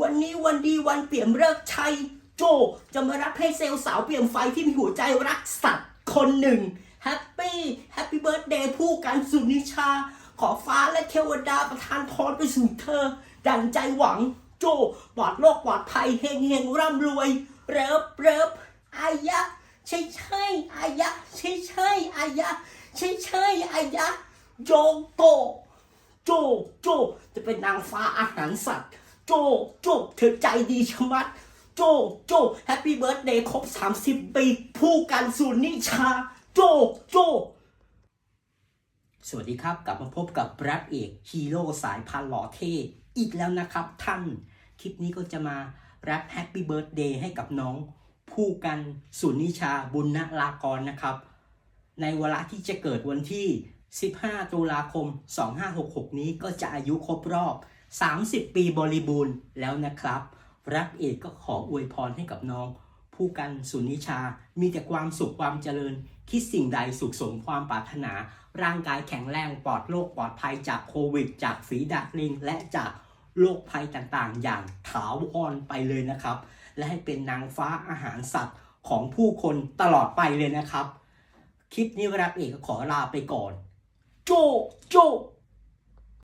วันนี้วันดีวันเปลี่ยนเลิกชัยโจ จะมารับให้เซลล์สาวเปลี่ยนไฟที่มีหัวใจรักสัตว์คนหนึ่งแฮปปี้แฮปปี้เบิร์ดเดย์ผู้กันสุนิชา ขอฟ้าและเทวดาประทานพรไปสู่เธอ ดังใจหวังโจปลอดโรคปลอดภัยเฮงเฮงร่ำรวย เริบเริบอายะ ใช่ใช่อายะ ใช่ใช่อายะ ใช่ใช่อายะโจโกโจโจจะเป็นนางฟ้าอาหารสัตว์ โจโจเธอใจดีชะมัด โจโจแฮปปี้เบิร์ดเดย์ครบ 30 ปีผู้กันสุนิชา โจโจ สวัสดีครับ กลับมาพบกับแรปเอกฮีโร่สายพันหล่อเท่อีกแล้วนะครับท่าน คลิปนี้ก็จะมาแรปแฮปปี้เบิร์ดเดย์ให้กับน้องผู้กันสุนิชาบุญนลากรนะครับ ในเวลาที่จะเกิดวันที่ 15 ตุลาคม 2566 นี้ก็จะอายุครบรอบ 30 ปีบริบูรณ์แล้วนะครับ รักเอกก็ขออวยพรให้กับน้อง ผู้กันสุนิชา มีแต่ความสุขความเจริญ คิดสิ่งใดสุขสมความปรารถนา ร่างกายแข็งแรงปลอดโรคปลอดภัยจากโควิด จากฝีดาดลิง และจากโรคภัยต่างๆ อย่างถาวรไปเลยนะครับ และให้เป็นนางฟ้าอาหารสัตว์ของผู้คนตลอดไปเลยนะครับ คลิปนี้รับเอกก็ขอลาไปก่อน โจโจ